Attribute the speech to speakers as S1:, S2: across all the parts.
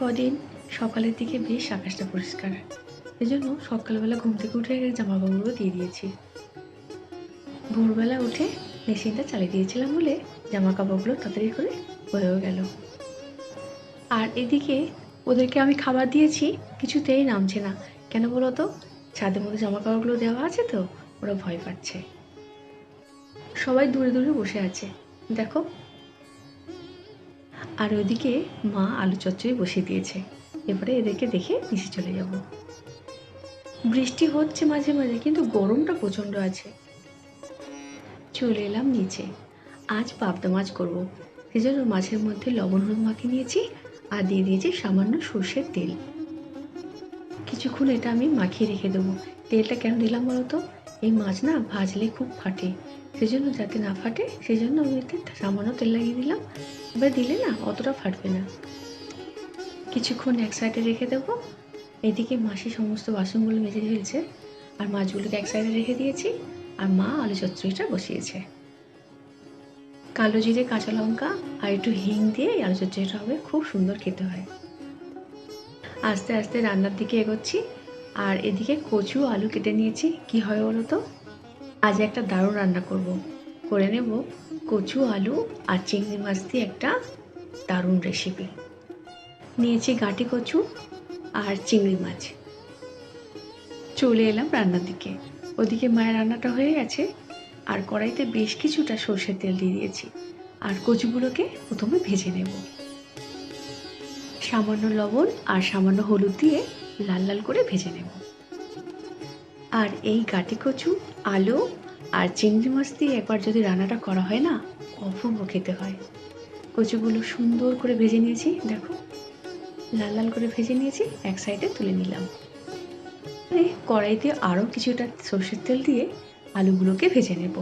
S1: কদিন সকালের দিকে বেশ আকাশটা পরিষ্কার। এজন্য সকালবেলা ঘুম থেকে উঠে জামা কাপড়গুলো দিয়ে দিয়েছি। ভোরবেলা উঠে মেশিনটা চালিয়ে দিয়েছিলাম বলে জামা কাপড়গুলো তাড়াতাড়ি করে হয়েও গেল। আর এদিকে ওদেরকে আমি খাবার দিয়েছি, কিছুতেই নামছে না। কেন বলো তো ছাদের মধ্যে জামা কাপড়গুলো দেওয়া আছে তো, ওরা ভয় পাচ্ছে। সবাই দূরে দূরে বসে আছে। দেখো আর ওইদিকে মা আলু চচ্চড়ি বসিয়ে দিয়েছে। এবারে এদেরকে দেখে নিচে চলে যাব। বৃষ্টি হচ্ছে মাঝে মাঝে, কিন্তু গরমটা প্রচণ্ড আছে। চলে এলাম নিচে। আজ পাবদা মাছ করব। সেজন্য মাছের মধ্যে লবণ, হলুদ মাখিয়ে নিয়েছি আর দিয়ে দিয়েছি সামান্য সর্ষের তেল। কিছুক্ষণ এটা আমি মাখিয়ে রেখে দেবো। তেলটা কেন দিলাম বলো তো? এই মাছ না ভাজলে খুব ফাটে। সেজন্য যাতে না ফাটে, সেজন্য আমি এতে সামান্য তেল লাগিয়ে দিলাম। এবার দিলে না অতটা ফাটবে না। কিছুক্ষণ এক সাইডে রেখে দেবো। এদিকে মাসি সমস্ত বাসনগুলো মেজে ফেলছে আর মাছগুলোকে এক সাইডে রেখে দিয়েছি আর মা আলু চচ্চড়িটা বসিয়েছে। কালো জিরে, কাঁচা লঙ্কা আর একটু হিং দিয়ে আলু চচ্চড়িটা হবে, খুব সুন্দর খেতে হয়। আস্তে আস্তে রান্নার দিকে এগোচ্ছি আর এদিকে কচু আলু কেটে নিয়েছি। কি হয় বলো তো? আজ একটা দারুণ রান্না করব। করে নেব কচু, আলু আর চিংড়ি মাছ দিয়ে একটা দারুণ রেসিপি নিয়েছি গাঁটি কচু আর চিংড়ি মাছ। চলে এলাম রান্নার দিকে। ওদিকে মায়ের রান্নাটা হয়ে গেছে। আর কড়াইতে বেশ কিছুটা সর্ষের তেল দিয়ে দিয়েছি। আর কচুগুলোকে প্রথমে ভেজে নেব। সামান্য লবণ আর সামান্য হলুদ দিয়ে লাল লাল করে ভেজে নেব। আর এই গাটি কচু, আলু আর চিংড়ি মাছ দিয়ে একবার যদি রান্নাটা করা হয় না, অপূর্ব খেতে হয়। কচুগুলো সুন্দর করে ভেজে নিয়েছি, দেখো। লাল লাল করে ভেজে নিয়েছি, এক সাইডে তুলে নিলাম। কড়াইতে আরও কিছুটা সর্ষের তেল দিয়ে আলুগুলোকে ভেজে নেব।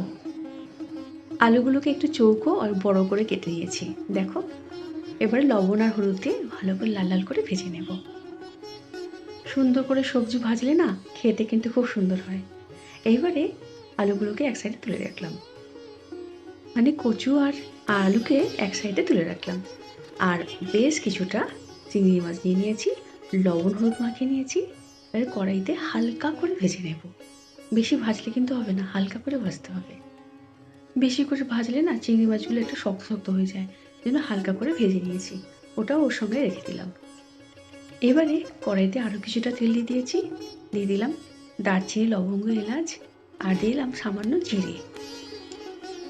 S1: আলুগুলোকে একটু চৌকো আর বড় করে কেটে নিয়েছি, দেখো। এবারে লবণ আর হলুদ দিয়ে ভালো করে লাল লাল করে ভেজে নেব। সুন্দর করে সবজি ভাজলে না খেতে কিন্তু খুব সুন্দর হয়। এইবারে আলুগুলোকে এক সাইডে তুলে রাখলাম। মানে কচু আর আলুকে এক সাইডে তুলে রাখলাম। আর বেশ কিছুটা চিংড়ি মাছ নিয়ে নিয়েছি, লবণ হলুদ মাখিয়ে নিয়েছি এবার কড়াইতে হালকা করে ভেজে নেব। বেশি ভাজলে কিন্তু হবে না, হালকা করে ভাজতে হবে। বেশি করে ভাজলে না চিংড়ি মাছগুলো একটু শক্ত শক্ত হয়ে যায় জন্য হালকা করে ভেজে নিয়েছি। ওটাও ওর সঙ্গে রেখে দিলাম। এবারে কড়াইতে আরও কিছুটা তেল দিয়ে দিয়েছি। দিয়ে দিলাম দারচিনি, লবঙ্গ, এলাচ আর দিয়ে দিলাম সামান্য জিরে।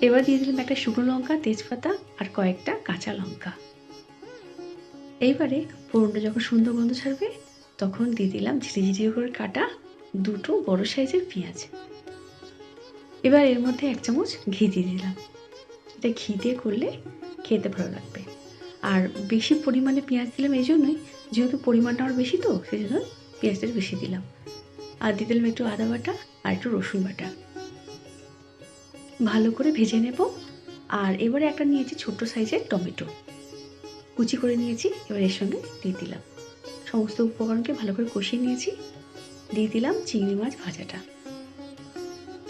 S1: এবার দিয়ে দিলাম একটা শুকনো লঙ্কা, তেজপাতা আর কয়েকটা কাঁচা লঙ্কা। এইবারে ফোড়নটা যখন সুন্দর গন্ধ ছাড়বে, তখন দিয়ে দিলাম ঝিরি ঝিরি করে কাটা দুটো বড় সাইজের পেঁয়াজ। এবার এর মধ্যে এক চামচ ঘি দিয়ে দিলাম। এটা ঘি দিয়ে করলে খেতে ভালো লাগবে। আর বেশি পরিমাণে পেঁয়াজ দিলাম এই জন্যই যেহেতু পরিমাণটা আমার বেশি তো সেই জন্য পেঁয়াজটা বেশি দিলাম। আর দিয়ে দিলাম একটু আদা বাটা আর একটু রসুন বাটা। ভালো করে ভেজে নেব। আর এবারে একটা নিয়েছি ছোট্ট সাইজের টমেটো। কুচি করে নিয়েছি, এবার এর সঙ্গে দিয়ে দিলাম। সমস্ত উপকরণকে ভালো করে কষিয়ে নিয়েছি। দিয়ে দিলাম চিংড়ি মাছ ভাজাটা।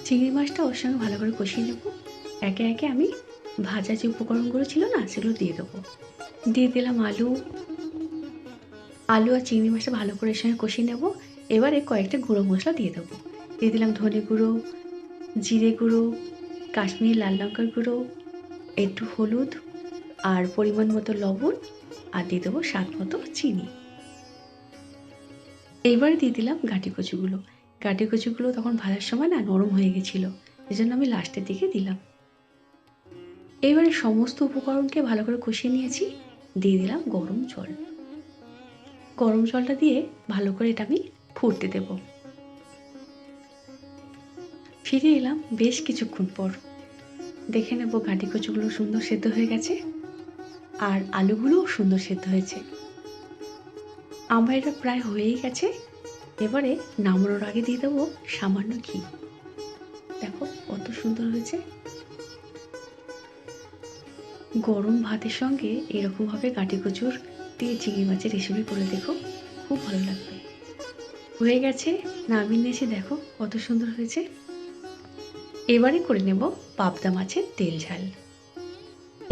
S1: চিংড়ি মাছটা ওর সঙ্গে ভালো করে কষিয়ে নেব। একে একে আমি ভাজা যে উপকরণগুলো ছিল না, সেগুলো দিয়ে দেবো। দিয়ে দিলাম আলু আলু আর চিংড়ি মাছটা ভালো করে সঙ্গে কষিয়ে নেব। এবারে কয়েকটা গুঁড়ো মশলা দিয়ে দেবো। দিয়ে দিলাম ধনে গুঁড়ো, জিরে গুঁড়ো, কাশ্মীরি লাল লঙ্কার গুঁড়ো, একটু হলুদ আর পরিমাণ মতো লবণ আর দিয়ে দেবো স্বাদ মতো চিনি। এইবারে দিয়ে দিলাম গাঁটি কচুগুলো। গাঁটি কচুগুলো তখন ভাজার সময় না নরম হয়ে গেছিল জন্য আমি লাস্টের দিকে দিলাম। এবারে সমস্ত উপকরণকে ভালো করে কষিয়ে নিয়েছি। দিয়ে দিলাম গরম জল। গরম জলটা দিয়ে ভালো করে এটা আমি ফুটতে দেব। ফিরে এলাম বেশ কিছুক্ষণ পর। দেখে নেব গাঁটি কচুগুলো সুন্দর সেদ্ধ হয়ে গেছে আর আলুগুলোও সুন্দর সেদ্ধ হয়েছে। আমার এটা প্রায় হয়েই গেছে। এবারে নামানোর আগে দিয়ে দেবো সামান্য ঘি। দেখো কত সুন্দর হয়েছে। গরম ভাতের সঙ্গে এরকমভাবে কাটি কচুর দিয়ে চিংড়ি মাছের রেসিপি করে দেখো, খুব ভালো লাগবে। হয়ে গেছে নামিয়ে নিয়েছি দেখো কত সুন্দর হয়েছে। এবারে করে নেব পাবদা মাছের তেল ঝাল।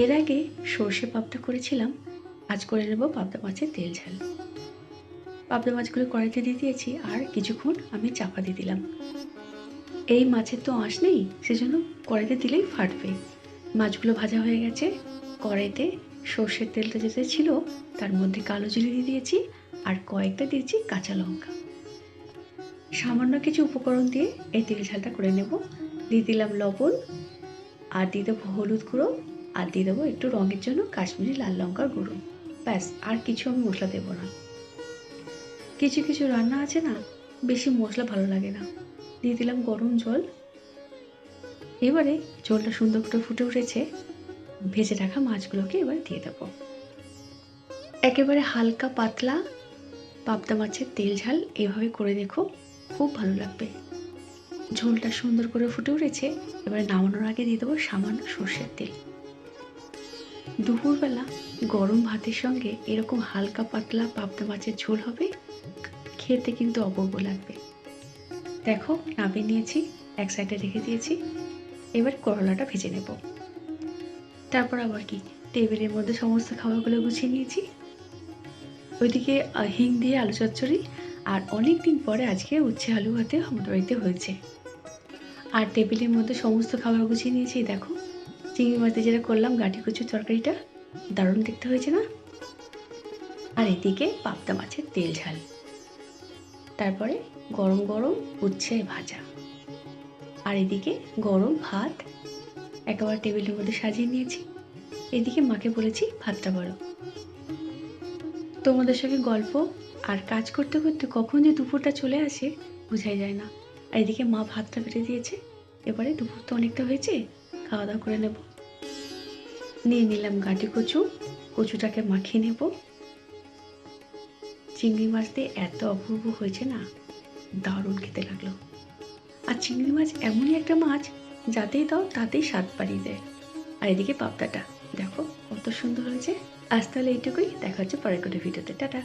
S1: এর আগে সর্ষে পাবদা করেছিলাম, আজ করে নেব পাবদা মাছের তেল ঝাল। পাবদা মাছগুলো কড়াইতে দিয়ে দিয়েছি, আর কিছুক্ষণ আমি চাপা দিয়ে দিলাম। এই মাছের তো আঁশ নেই, সেজন্য কড়াইতে দিলেই ফাটবে। মাছগুলো ভাজা হয়ে গেছে, কড়াইতে সর্ষের তেলটা যেটা ছিল, তার মধ্যে কালো জিরে দিয়ে দিয়েছি আর কয়েকটা দিয়েছি কাঁচা লঙ্কা। সামান্য কিছু উপকরণ দিয়ে এই তেল ঝালটা করে নেব। দিয়ে দিলাম লবণ আর দিয়ে দেবো হলুদ গুঁড়ো আর দিয়ে দেবো একটু রঙের জন্য কাশ্মীরি লাল লঙ্কার গুঁড়ো। ব্যাস, আর কিছু আমি মশলা দেবো না। কিছু কিছু রান্না আছে না, বেশি মশলা ভালো লাগে না। দিয়ে দিলাম গরম জল। এবারে জলটা সুন্দর করে ফুটে উঠেছে। ভেজে রাখা মাছগুলোকে এবার দিয়ে দেবো। একেবারে হালকা পাতলা পাবদা মাছের তেল ঝাল এভাবে করে দেখো, খুব ভালো লাগবে। ঝোলটা সুন্দর করে ফুটে উঠেছে, এবারে নামানোর আগে দিয়ে দেবো সামান্য সর্ষের তেল। দুপুরবেলা গরম ভাতের সঙ্গে এরকম হালকা পাতলা পাবদা মাছের ঝোল হবে, খেতে কিন্তু অপূর্ব লাগবে। দেখো, নামিয়ে নিয়েছি, এক সাইডে রেখে দিয়েছি, এবার করলাটা ভেজে নেব। তারপর আবার কি? টেবিলের মধ্যে সমস্ত খাবারগুলো গুছিয়ে নিয়েছি। ওইদিকে হিং দিয়ে আলু চচ্চড়ি আর অনেক দিন পরে আজকে উচ্ছে আলু ভাতে আমাদের বাড়িতে হয়েছে। আর টেবিলের মধ্যে সমস্ত খাবার গুছিয়ে নিয়েছি, দেখো। চিংড়ি মাছে যেটা করলাম গাঠি কচুর তরকারিটা, দারুণ দেখতে হয়েছে না? আর এদিকে পাবদা মাছের তেল ঝাল। তারপরে গরম গরম উচ্ছে ভাজা। আর এদিকে গরম ভাত একেবারে টেবিলের মধ্যে সাজিয়ে নিয়েছি। এদিকে মাকে বলেছি, ভাতটা বড়। তোমাদের সঙ্গে গল্প আর কাজ করতে করতে কখন যে দুপুরটা চলে আসে বোঝাই যায় না। আর এদিকে মা ভাতটা বেড়ে দিয়েছে। এবারে দুপুর তো অনেকটা হয়েছে খাওয়া দাওয়া করে নেব। নিয়ে নিলাম গাঁটি কচু, কচুটাকে মাখিয়ে নেব। চিংড়ি মাছ দিয়ে এত অপূর্ব হয়েছে না, দারুণ খেতে লাগল। আর চিংড়ি মাছ এমনই একটা মাছ যাতেই দাও, তাতেই স্বাদ বাড়িয়ে দেয়। আর এদিকে পাবদাটা, দেখো কত সুন্দর হয়েছে। আজ তাহলে এইটুকুই, দেখা হচ্ছে পরের কোনো ভিডিওতে। টাটা।